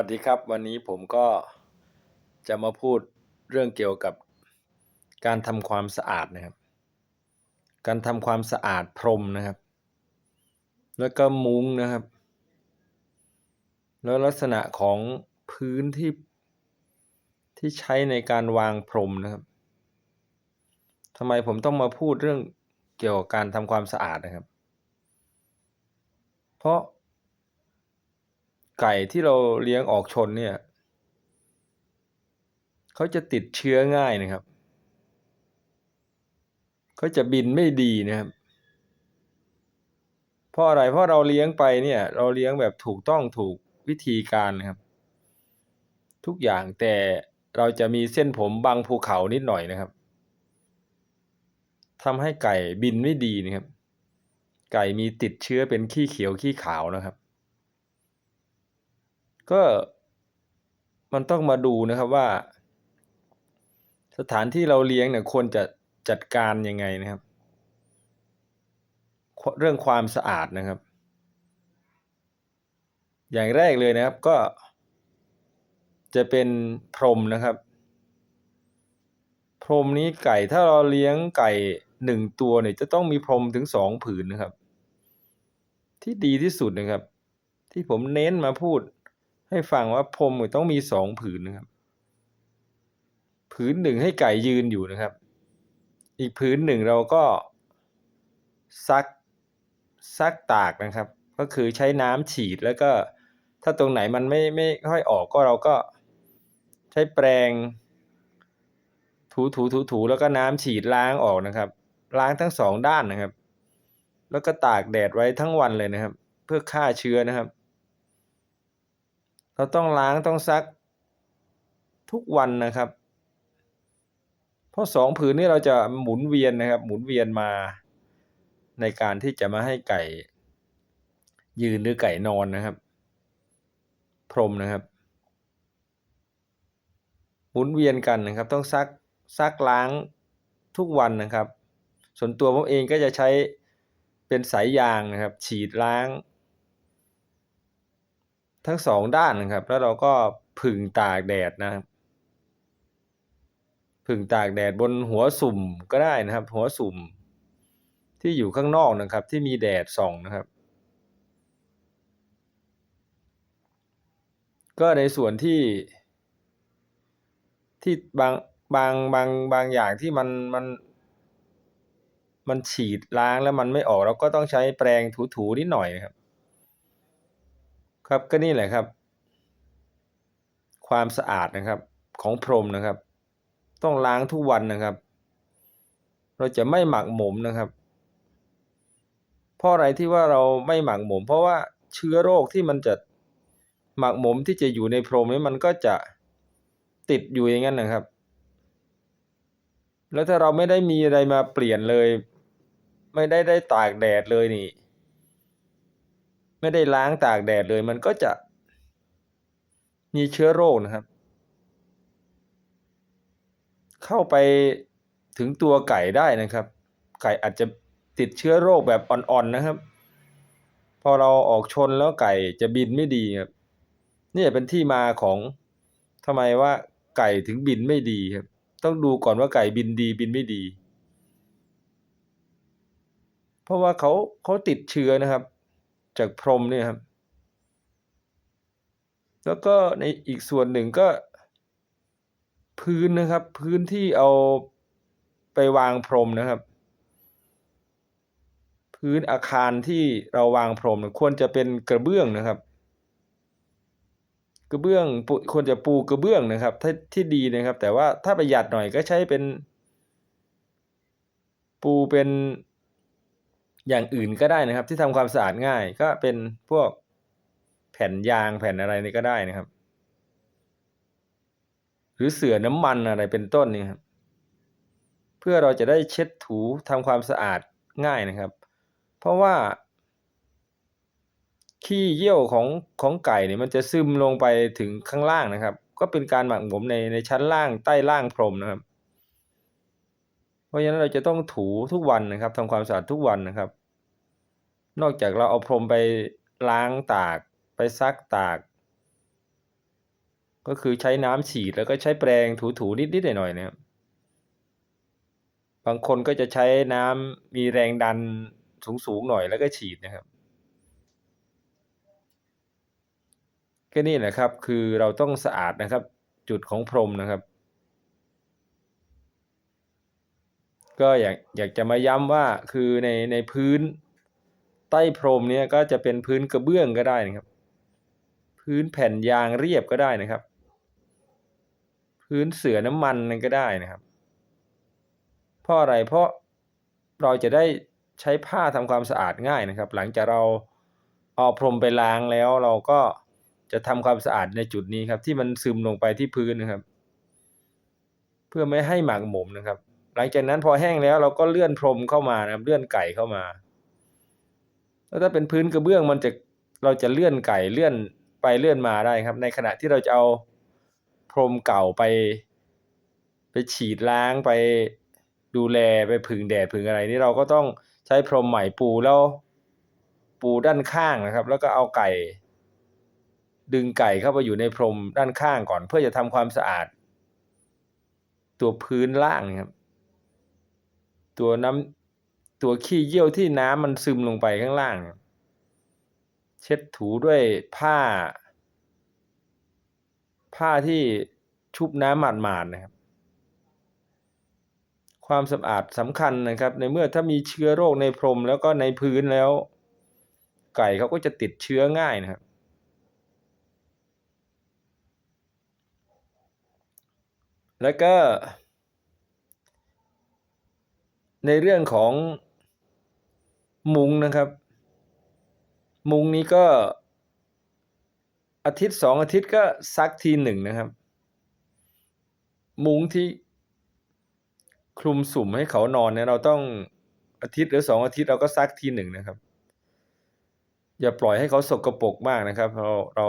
วัสดีครับ วันนี้ผมก็จะมาพูดเรื่องเกี่ยวกับการทำความสะอาดนะครับ การทำความสะอาดพรมนะครับ แล้วก็มุ้งนะครับ แล้วลักษณะของพื้นที่ที่ใช้ในการวางพรมนะครับทำไมผมต้องมาพูดเรื่องเกี่ยวกับการทำความสะอาดนะครับ เพราะ ไก่ที่เราเลี้ยงออกชนเนี่ยเขาจะติดเชื้อง่ายนะครับเขาจะบินไม่ดีนะครับ เพราะอะไรเพราะเราเลี้ยงไปเนี่ย เราเลี้ยงแบบถูกต้องถูกวิธีการนะครับ ทุกอย่างแต่เราจะมีเส้นผมบางภูเขานิดหน่อยนะครับทำให้ไก่บินไม่ดีนะครับ ไก่มีติดเชื้อเป็นขี้เขียวขี้ขาวนะครับ ก็มันต้องมาดูนะครับว่า สถานที่เราเลี้ยงเนี่ยควรจะจัดการยังไงนะครับ เรื่องความสะอาดนะครับ อย่างแรกเลยนะครับก็ จะเป็นพรมนะครับ พรมนี้ไก่ถ้าเราเลี้ยงไก่หนึ่งตัวเนี่ยจะต้องมีพรมถึงสองผืนนะครับ ที่ดีที่สุดนะครับ ที่ผมเน้นมาพูด ให้ฟังว่าพรมต้องมีสองผืนนะครับ ผืนหนึ่งให้ไก่ยืนอยู่นะครับ อีกผืนหนึ่งเราก็ซักซักตากนะครับ ก็คือใช้น้ำฉีดแล้วก็ ถ้าตรงไหนมันไม่ไม่ค่อยออกก็เราก็ใช้แปรงถูถูถูถูแล้วก็น้ำฉีดล้างออกนะครับ ล้างทั้งสองด้านนะครับ แล้วก็ตากแดดไว้ทั้งวันเลยนะครับ เพื่อฆ่าเชื้อนะครับ เราต้องล้างต้องซักทุกวันนะครับ เพราะสองผืนนี้เราจะหมุนเวียนนะครับ หมุนเวียนมาในการที่จะมาให้ไก่ ยืนหรือไก่นอนนะครับ พรมนะครับ หมุนเวียนกันนะครับ ต้องซักซักล้างทุกวันนะครับ ส่วนตัวผมเองก็จะใช้เป็นสายยางนะครับ ฉีดล้าง ทั้งสองด้านนะครับ แล้วเราก็ผึ่งตากแดดนะครับผึ่งตากแดดบนหัวสุ่มก็ได้นะครับ หัวสุ่มที่อยู่ข้างนอกนะครับ ที่มีแดดส่องนะครับ ก็ในส่วนที่ที่บางบางบางบางอย่างที่มันมัน มันฉีดล้างแล้วมันไม่ออกเราก็ต้องใช้แปรงถูๆนิดหน่อยนะครับ ครับก็นี่แหละครับ ความสะอาดนะครับ ของพรมนะครับ ต้องล้างทุกวันนะครับ เราจะไม่หมักหมมนะครับเพราะอะไรที่ว่าเราไม่หมักหมม เพราะว่าเชื้อโรคที่มันจะหมักหมมที่จะอยู่ในพรมนี้มันก็จะติดอยู่อย่างนั้นนะครับ แล้วถ้าเราไม่ได้มีอะไรมาเปลี่ยนเลย ไม่ได้ได้ตากแดดเลยนี่ ไม่ได้ล้างตากแดดเลย มันก็จะมีเชื้อโรคนะครับ เข้าไปถึงตัวไก่ได้นะครับ ไก่อาจจะติดเชื้อโรคแบบอ่อนๆนะครับ พอเราออกชนแล้วไก่จะบินไม่ดีครับนี่เป็นที่มาของทำไมว่าไก่ถึงบินไม่ดีครับ ต้องดูก่อนว่าไก่บินดีบินไม่ดี เพราะว่าเขาเขาติดเชื้อนะครับ จากพรมเนี่ยครับ แล้วก็ในอีกส่วนหนึ่งก็ พื้นนะครับ พื้นที่เอาไปวางพรมนะครับ พื้นอาคารที่เราวางพรมควรจะเป็นกระเบื้องนะครับกระเบื้องควรจะปูกระเบื้องนะครับถ้าที่ดีนะครับ แต่ว่าถ้าประหยัดหน่อยก็ใช้เป็น ปูเป็น อย่างอื่นก็ได้นะครับ ที่ทำความสะอาดง่ายก็เป็นพวกแผ่นยางแผ่นอะไรนี่ก็ได้นะครับ หรือเสื่อน้ำมันอะไรเป็นต้นนี่ครับเพื่อเราจะได้เช็ดถูทำความสะอาดง่ายนะครับ เพราะว่า ขี้เยี่ยวของของไก่เนี่ยมันจะซึมลงไปถึงข้างล่างนะครับ ก็เป็นการหมักหมมในในชั้นล่างใต้ล่างพรมนะครับ เพราะฉะนั้นเราจะต้องถูทุกวันนะครับทำความสะอาดทุกวันนะครับ นอกจากเราเอาพรมไปล้างตากไปซักตาก ก็คือใช้น้ำฉีดแล้วก็ใช้แปรงถูๆนิดๆหน่อยๆนะครับบางคนก็จะใช้น้ำมีแรงดันสูงๆหน่อยแล้วก็ฉีดนะครับก็นี่แหละครับคือเราต้องสะอาดนะครับ จุดของพรมนะครับ ก็อยากอยากจะมาย้ำว่าคือในในพื้น ใต้พรมเนี่ยก็จะเป็นพื้นกระเบื้องก็ได้นะครับ พื้นแผ่นยางเรียบก็ได้นะครับ พื้นเสื่อน้ำมันนั่นก็ได้นะครับ เพราะอะไรเพราะเราจะได้ใช้ผ้าทำความสะอาดง่ายนะครับ หลังจากเราเอาพรมไปล้างแล้วเราก็จะทำความสะอาดในจุดนี้ครับ ที่มันซึมลงไปที่พื้นนะครับ เพื่อไม่ให้หมักหมมนะครับ หลังจากนั้นพอแห้งแล้วเราก็เลื่อนพรมเข้ามานะครับเลื่อนไก่เข้ามา แล้วถ้าเป็นพื้นกระเบื้องมันจะเราจะเลื่อนไก่เลื่อนไปเลื่อนมาได้ครับ ในขณะที่เราจะเอาพรมเก่าไป ไปฉีดล้างไปดูแลไปผึ่งแดดผึ่งอะไรนี่เราก็ต้องใช้พรมใหม่ปูแล้วปูด้านข้างนะครับ แล้วก็เอาไก่ ดึงไก่เข้าไปอยู่ในพรมด้านข้างก่อน เพื่อจะทำความสะอาด ตัวพื้นล่างนะครับ ตัวน้ำ ตัวขี้เยี่ยวที่น้ำมันซึมลงไปข้างล่าง เช็ดถูด้วยผ้า ผ้าที่ชุบน้ำหมาดๆนะครับ ความสะอาดสำคัญนะครับ ในเมื่อถ้ามีเชื้อโรคในพรมแล้วก็ในพื้นแล้ว ไก่เขาก็จะติดเชื้อง่ายนะครับแล้วก็ ในเรื่องของ มุงนะครับ มุงนี้ก็ อาทิตย์สองอาทิตย์ก็ซักทีหนึ่งนะครับ มุงที่คลุมสุ่มให้เขานอนเนี่ยเราต้องอาทิตย์หรือสองอาทิตย์เราก็ซักทีหนึ่งนะครับ อย่าปล่อยให้เขาสกรปรกมากนะครับ เราเรา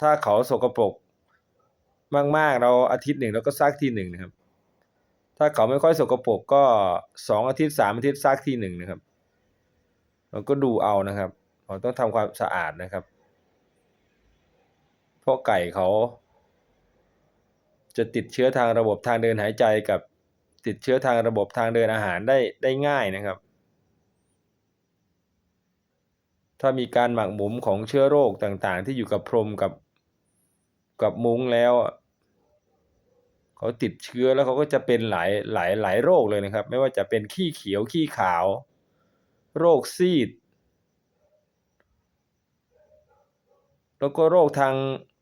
ถ้าเขาสกรปรกมากๆ เราอาทิตย์หนึ่งเราก็ซักทีหนึ่งนะครับ ถ้าเขาไม่ค่อยสกรปรกก็สองอาทิตย์สามอาทิตย์ซักทีหนึ่งนะครับ เราก็ดูเอานะครับเราต้องทำความสะอาดนะครับ เพราะไก่เขา จะติดเชื้อทางระบบทางเดินหายใจกับติดเชื้อทางระบบทางเดินอาหารได้ได้ง่ายนะครับ ถ้ามีการหมักหมมของเชื้อโรคต่างๆ ที่อยู่กับพรมกับกับมุ้งแล้วเขาติดเชื้อแล้วเขาก็จะเป็นหลายหลายหลายโรคเลยนะครับ ไม่ว่าจะเป็นขี้เขียวขี้ขาว โรคซีด แล้วก็โรคทาง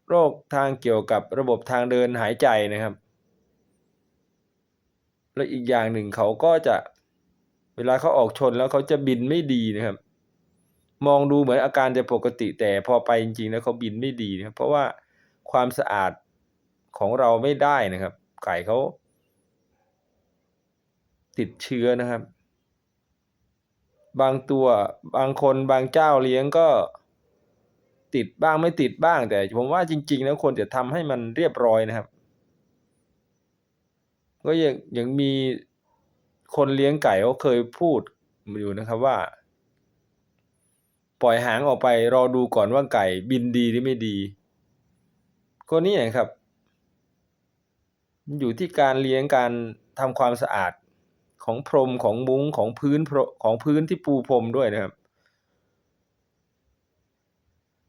โรคทางเกี่ยวกับระบบทางเดินหายใจนะครับ และอีกอย่างหนึ่งเขาก็จะเวลาเขาออกชนแล้วเขาจะบินไม่ดีนะครับ มองดูเหมือนอาการจะปกติแต่พอไปจริงๆแล้วเขาบินไม่ดีนะครับ เพราะว่าความสะอาดของเราไม่ได้นะครับ ไก่เขาติดเชื้อนะครับ บางตัวบางคนบางเจ้าเลี้ยงก็ติดบ้างไม่ติดบ้าง แต่ผมว่าจริง ๆ แล้วควรจะทำให้มันเรียบร้อยนะครับ ก็ยังยังมีคนเลี้ยงไก่เขาเคยพูดอยู่นะครับว่า ปล่อยหางออกไปรอดูก่อนว่าไก่บินดีหรือไม่ดี ก็นี่ครับ อยู่ที่การเลี้ยงการทำความสะอาด ของพรมของมุ้งของพื้นของพื้นที่ปูพรมด้วยนะครับ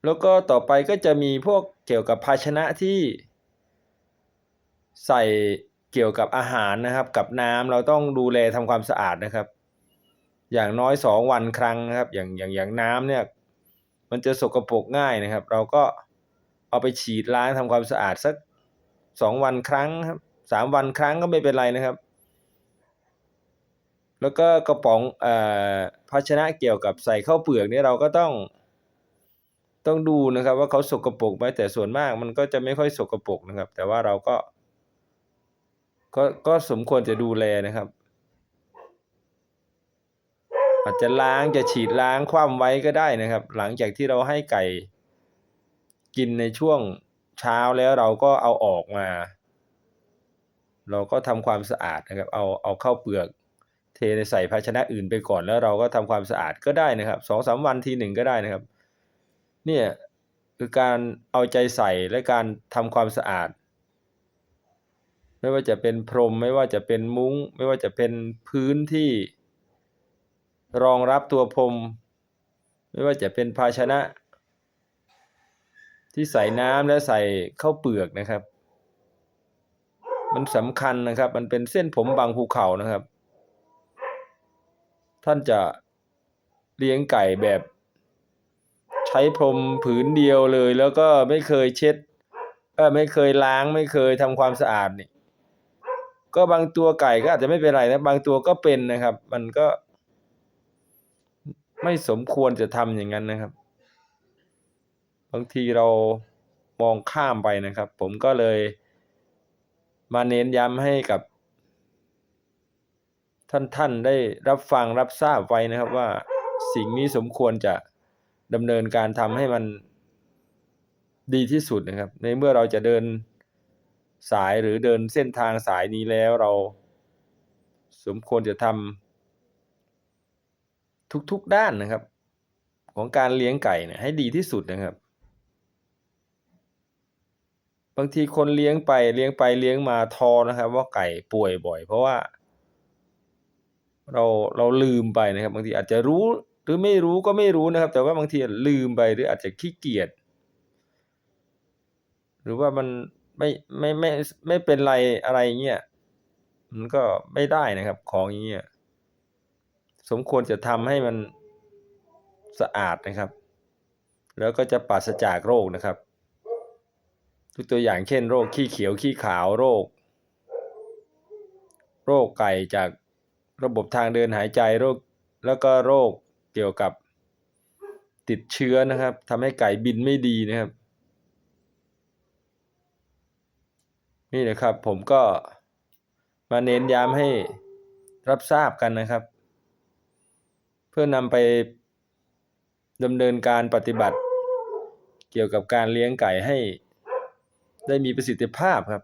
แล้วก็ต่อไปก็จะมีพวกเกี่ยวกับภาชนะที่ ใส่เกี่ยวกับอาหารนะครับ กับน้ำเราต้องดูแลทำความสะอาดนะครับ อย่างน้อยสองวันครั้งนะครับ อย่างอย่างอย่างน้ำเนี่ย มันจะสกปรกง่ายนะครับ เราก็เอาไปฉีดล้างทำความสะอาดสักสองวันครั้งครับสามวันครั้งก็ไม่เป็นไรนะครับ แล้วก็กระป๋องอภาชนะเกี่ยวกับใส่ข้าวเปลือกนี่เราก็ต้อง ต้องดูนะครับ ว่าเขาสกปรกไหมแต่ส่วนมากมันก็จะไม่ค่อยสกปรกนะครับ แต่ว่าเราก็ก็ก็สมควรจะดูแลนะครับ อาจจะล้างจะฉีดล้างคว่ำไว้ก็ได้นะครับ หลังจากที่เราให้ไก่ กินในช่วงเช้าแล้วเราก็เอาออกมา เราก็ทำความสะอาดนะครับ เอาเอาเข้าเปลือก เทใส่ภาชนะอื่นไปก่อนแล้วเราก็ทำความสะอาดก็ได้นะครับสองสามวันทีหนึ่งก็ได้นะครับ เนี่ยคือการเอาใจใส่และการทำความสะอาด ไม่ว่าจะเป็นพรม ไม่ว่าจะเป็นมุ้ง ไม่ว่าจะเป็นพื้นที่ รองรับตัวพรม ไม่ว่าจะเป็นภาชนะ ที่ใส่น้ำและใส่ข้าวเปลือกนะครับ มันสำคัญนะครับ มันเป็นเส้นผมบางภูเขานะครับ ท่านจะเลี้ยงไก่แบบ ใช้พรมผืนเดียวเลย แล้วก็ไม่เคยเช็ดเออไม่เคยล้างไม่เคยทำความสะอาดนี่ ก็บางตัวไก่ก็อาจจะไม่เป็นไรนะ บางตัวก็เป็นนะครับ มันก็ ไม่สมควรจะทำอย่างนั้นนะครับ บางทีเรามองข้ามไปนะครับ ผมก็เลย มาเน้นย้ำให้กับ ท่านๆได้รับฟังรับทราบไว้นะครับว่าสิ่งนี้สมควรจะดำเนินการทำให้มันดีที่สุดนะครับ ในเมื่อเราจะเดินสายหรือเดินเส้นทางสายนี้แล้วเรา สมควรจะทำทุกๆด้านนะครับ ของการเลี้ยงไก่เนี่ยให้ดีที่สุดนะครับบางทีคนเลี้ยงไปเลี้ยงไปเลี้ยงมาท้อนะครับ ว่าไก่ป่วยบ่อย เพราะว่า เราเราลืมไปนะครับ บางทีอาจจะรู้หรือไม่รู้ก็ไม่รู้นะครับ แต่ว่าบางทีลืมไปหรืออาจจะขี้เกียจหรือว่ามันไม่ไม่ไม่ไม่เป็นไรอะไรเงี้ยมันก็ไม่ได้นะครับ ของอย่างเงี้ยสมควรจะทำให้มันสะอาดนะครับ แล้วก็จะปราศจากโรคนะครับยกตัวอย่างเช่น โรคขี้เขียวขี้ขาวโรค โรคไก่จาก ระบบทางเดินหายใจโรคแล้วก็โรคเกี่ยวกับติดเชื้อนะครับทำให้ไก่บินไม่ดีนะครับ นี่นะครับผมก็มาเน้นย้ำให้รับทราบกันนะครับ เพื่อนำไปดำเนินการปฏิบัติ เกี่ยวกับการเลี้ยงไก่ให้ได้มีประสิทธิภาพครับ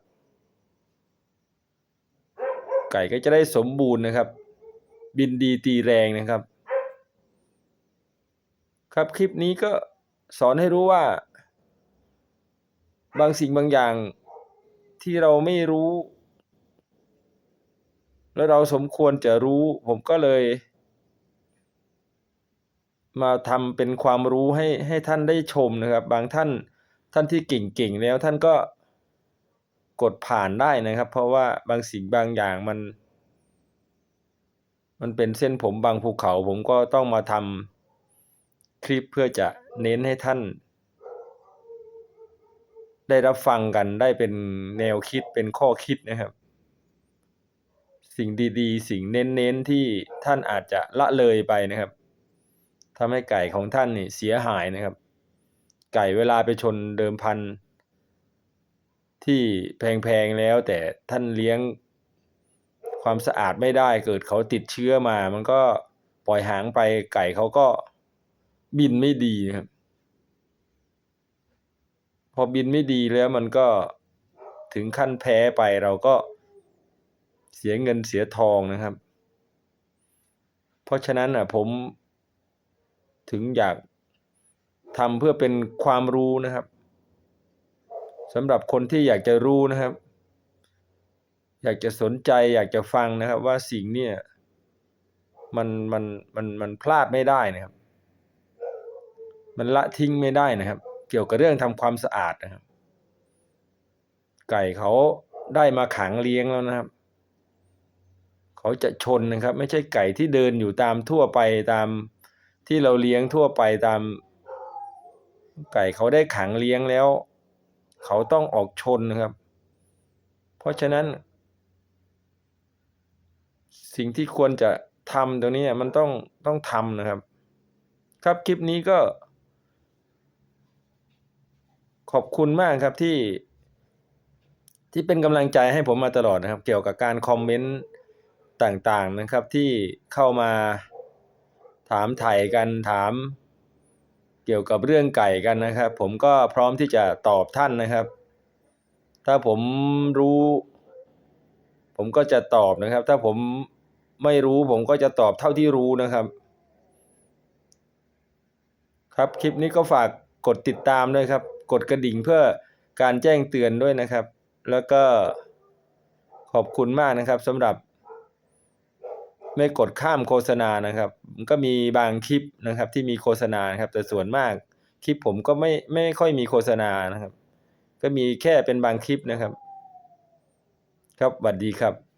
ไก่ก็จะได้สมบูรณ์นะครับ บินดีตีแรงนะครับ ครับคลิปนี้ก็สอนให้รู้ว่า บางสิ่งบางอย่างที่เราไม่รู้ แล้วเราสมควรจะรู้ ผมก็เลย มาทำเป็นความรู้ให้ให้ท่านได้ชมนะครับ บางท่านท่านที่เก่งๆแล้วท่านก็กดผ่านได้นะครับ เพราะว่าบางสิ่งบางอย่างมัน มันเป็นเส้นผมบางภูเขา ผมก็ต้องมาทำคลิปเพื่อจะเน้นให้ท่าน ได้รับฟังกันได้เป็นแนวคิดเป็นข้อคิดนะครับ สิ่งดีๆ สิ่งเน้นๆที่ท่านอาจจะละเลยไปนะครับทำให้ไก่ของท่านนี่เสียหายนะครับ ไก่เวลาไปชนเดิมพันที่แพงๆแล้วแต่ท่านเลี้ยง ความสะอาดไม่ได้เกิดเขาติดเชื้อมา มันก็ปล่อยหางไปไก่เขาก็บินไม่ดีครับ พอบินไม่ดีแล้วมันก็ถึงขั้นแพ้ไปเราก็เสียเงินเสียทองนะครับ เพราะฉะนั้นอะผมถึงอยากทำเพื่อเป็นความรู้นะครับสำหรับคนที่อยากจะรู้นะครับ อยากจะสนใจอยากจะฟังนะครับ ว่าสิ่งเนี่ยมันมันมันมันพลาดไม่ได้นะครับ มันละทิ้งไม่ได้นะครับ เกี่ยวกับเรื่องทำความสะอาดนะครับ ไก่เขาได้มาขังเลี้ยงแล้วนะครับ เขาจะชนนะครับ ไม่ใช่ไก่ที่เดินอยู่ตามทั่วไปตามที่เราเลี้ยงทั่วไปตาม ไก่เขาได้ขังเลี้ยงแล้ว เขาต้องออกชนนะครับ เพราะฉะนั้น สิ่งที่ควรจะทำตรงนี้มันต้องต้องทำนะครับ ครับคลิปนี้ก็ ขอบคุณมากครับที่ ที่เป็นกำลังใจให้ผมมาตลอดนะครับ เกี่ยวกับการคอมเมนต์ต่างๆนะครับ ที่เข้ามาถามไถ่กันถาม เกี่ยวกับเรื่องไก่กันนะครับ ผมก็พร้อมที่จะตอบท่านนะครับ ถ้าผมรู้ ผมก็จะตอบนะครับ ถ้าผม ไม่รู้ผมก็จะตอบเท่าที่รู้นะครับ ครับคลิปนี้ก็ฝากกดติดตามด้วยครับ กดกระดิ่งเพื่อการแจ้งเตือนด้วยนะครับ แล้วก็ขอบคุณมากนะครับสำหรับ ไม่กดข้ามโฆษณานะครับ ก็มีบางคลิปนะครับที่มีโฆษณานครับ แต่ส่วนมากคลิปผมก็ไม่ไม่ค่อยมีโฆษณานะครับ ก็มีแค่เป็นบางคลิปนะครับ ครับสวัสดีครับ